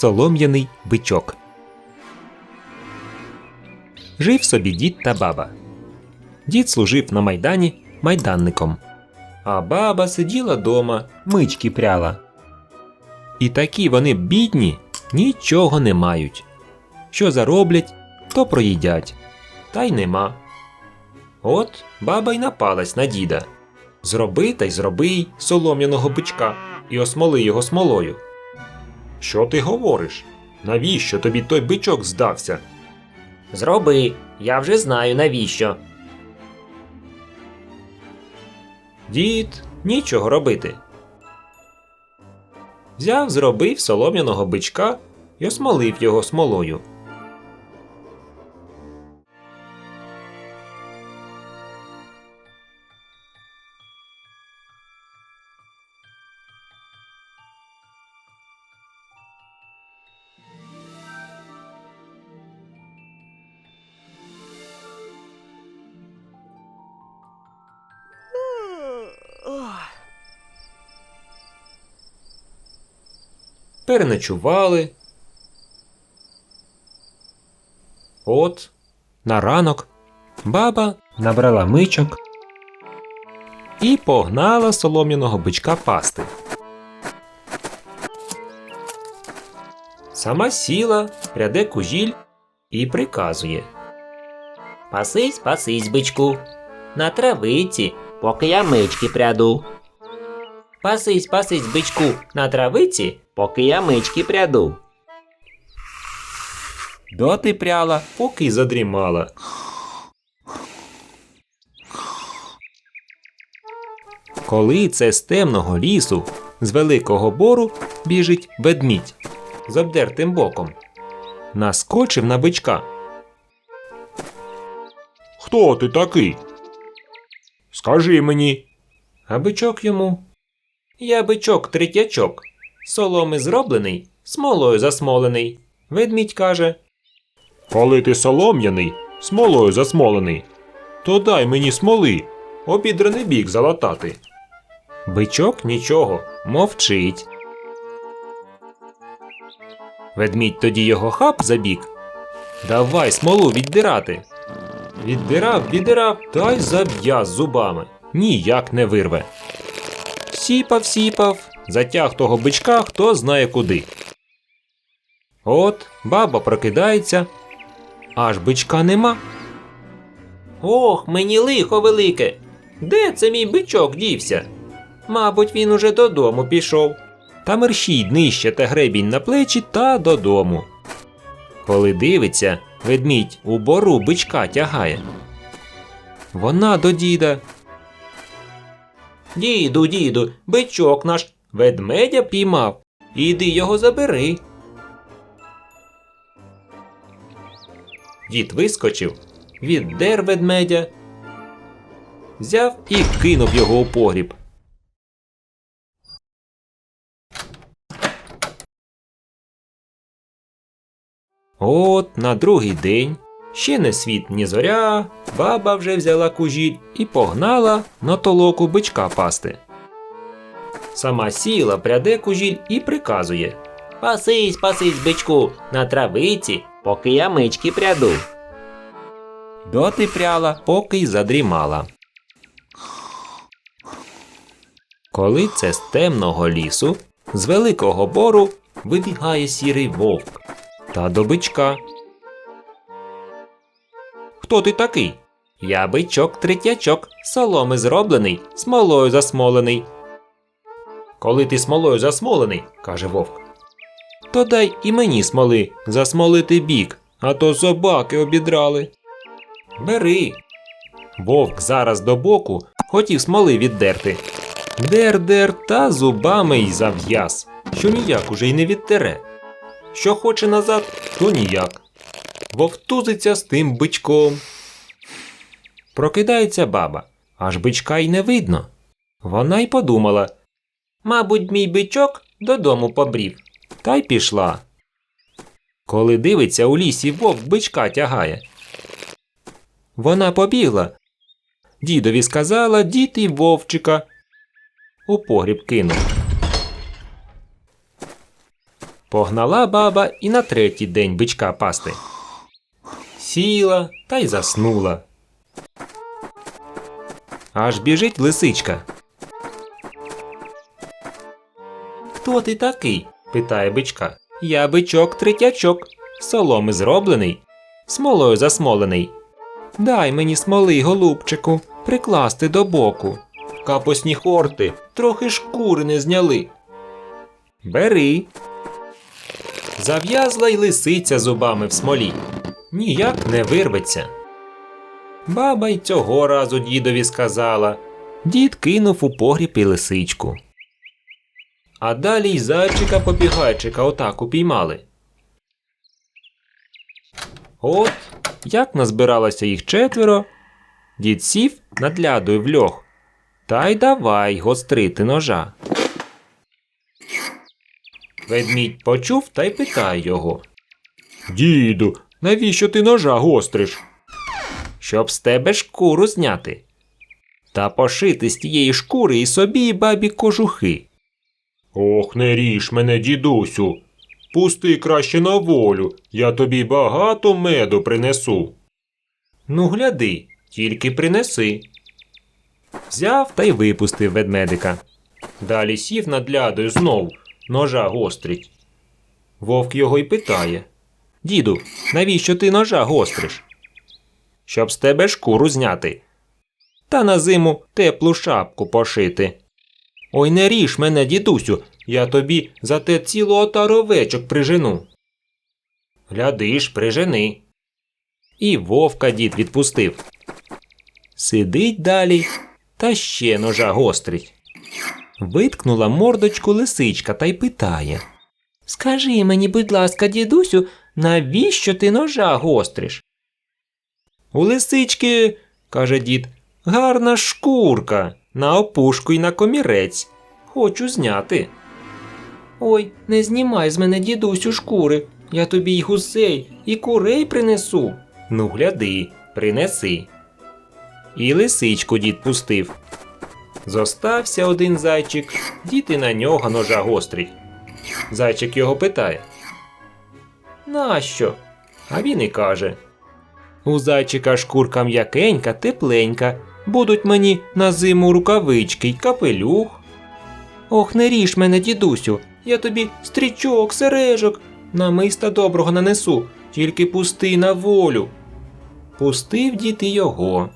солом'яний бичок. Жив собі дід та баба. Дід служив на майдані майданником, а баба сиділа дома, мички пряла. І такі вони бідні, нічого не мають. Що зароблять, то проїдять, та й нема. От баба й напалась на діда. Зроби та й зроби солом'яного бичка і осмоли його смолою. Що ти говориш? Навіщо тобі той бичок здався? Зроби, я вже знаю навіщо. Дід, нічого робити. Взяв, зробив солом'яного бичка і осмолив його смолою. Переночували. От, на ранок баба набрала мичок і погнала солом'яного бичка пасти. Сама сіла, пряде кужіль і приказує. Пасись, пасись, бичку. На травиці, поки я мички пряду. Пасись, пасись, бичку, на травиці, поки я мички пряду. Доти пряла, поки й задрімала. Коли це з темного лісу, з великого бору біжить ведмідь з обдертим боком. Наскочив на бичка. Хто ти такий? Скажи мені. А бичок йому. Я бичок третячок. Соломи зроблений, смолою засмолений. Ведмідь каже. Коли ти солом'яний, смолою засмолений, то дай мені смоли, обідраний бік залатати. Бичок нічого, мовчить. Ведмідь тоді його хап за бік. Давай смолу віддирати. Віддирав, віддирав, та й заб'яз зубами. Ніяк не вирве. Сіпав, сіпав, затяг того бичка хто знає куди. От баба прокидається, аж бичка нема. Ох, мені лихо велике. Де це мій бичок дівся? Мабуть, він уже додому пішов. Та мерщій нижче та гребінь на плечі та додому. Коли дивиться, ведмідь у бору бичка тягає. Вона до діда. Діду, діду, бичок наш ведмедя піймав. Іди його забери. Дід вискочив, віддер ведмедя, взяв і кинув його у погріб. От на другий день, ще не світ, ні зоря, баба вже взяла кужіль і погнала на толоку бичка пасти. Сама сіла, пряде кужіль і приказує. Пасись, пасись, бичку, на травиці, поки я мички пряду. Доти пряла, поки й задрімала. Коли це з темного лісу, з великого бору вибігає сірий вовк та до бичка. Хто ти такий? Я бичок третячок, соломи зроблений, смолою засмолений. Коли ти смолою засмолений, каже вовк, то дай і мені смоли засмолити бік, а то собаки обідрали. Бери. Вовк зараз до боку хотів смоли віддерти. Дер-дер та зубами й зав'яз, що ніяк уже й не відтере. Що хоче назад, то ніяк. Вовтузиться з тим бичком. Прокидається баба, аж бичка й не видно. Вона й подумала. Мабуть, мій бичок додому побрів, та й пішла. Коли дивиться, у лісі вовк бичка тягає. Вона побігла. Дідові сказала, дід і вовчика. У погріб кинув. Погнала баба і на третій день бичка пасти. Сіла та й заснула. Аж біжить лисичка. Хто ти такий? питає бичка. Я бичок третячок, соломи зроблений, смолою засмолений. Дай мені смоли, голубчику, прикласти до боку. Капосні хорти, трохи шкури не зняли. Бери. Зав'язла й лисиця зубами в смолі. Ніяк не вирветься. Баба й цього разу дідові сказала. Дід кинув у погріб і лисичку. А далі й зайчика побігайчика отак упіймали. От, як назбиралося їх четверо, дід сів над лядою в льох. Та й давай гострити ножа. Ведмідь почув та й питає його. Діду, навіщо ти ножа гостриш? Щоб з тебе шкуру зняти. Та пошити з тієї шкури і собі і бабі кожухи. Ох, не ріж мене, дідусю. Пусти краще на волю, я тобі багато меду принесу. Ну, гляди, тільки принеси. Взяв та й випустив ведмедика. Далі сів над лядою знов, ножа гострить. Вовк його й питає: Діду, навіщо ти ножа гостриш? Щоб з тебе шкуру зняти. Та на зиму теплу шапку пошити. Ой, не ріж мене, дідусю, я тобі за те цілу отару овечок прижену. Глядиш, прижени. І вовка дід відпустив. Сидить далі та ще ножа гострить. Виткнула мордочку лисичка та й питає. Скажи мені, будь ласка, дідусю, навіщо ти ножа гостриш? У лисички, каже дід, гарна шкурка на опушку й на комірець. Хочу зняти. Ой, не знімай з мене, дідусю, шкури. Я тобі й гусей, і курей принесу. Ну, гляди, принеси. І лисичку дід пустив. Зостався один зайчик, дід і на нього ножа гострить. Зайчик його питає. Нащо? А він і каже. У зайчика шкурка м'якенька, тепленька. Будуть мені на зиму рукавички й капелюх. Ох, не ріж мене, дідусю, я тобі стрічок, сережок, намиста доброго нанесу, тільки пусти на волю. Пустив дід і його.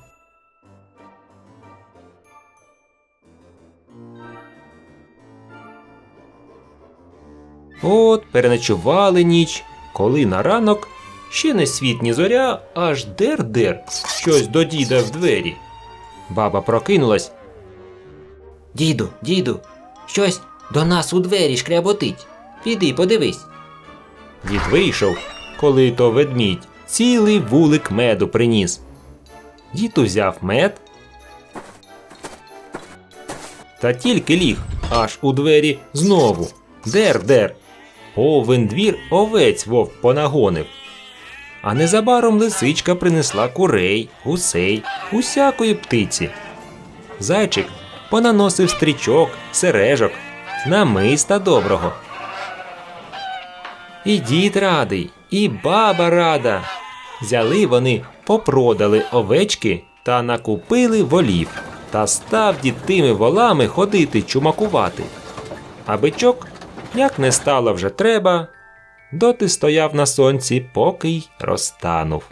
От переночували ніч, коли на ранок ще не світ ні зоря, аж дер-дер щось до діда в двері. Баба прокинулась. Діду, діду, щось до нас у двері шкряботить. Піди, подивись. Дід вийшов, коли то ведмідь цілий вулик меду приніс. Дід узяв мед. Та тільки ліг, аж у двері знову. Дер-дер. Повен двір овець вовк понагонив. А незабаром лисичка принесла курей, гусей, усякої птиці. Зайчик понаносив стрічок, сережок, намиста доброго. І дід радий, і баба рада. Взяли вони, попродали овечки та накупили волів. Та став дід тими волами ходити чумакувати. А бичок, як не стало вже треба, доти стояв на сонці, поки й розтанув.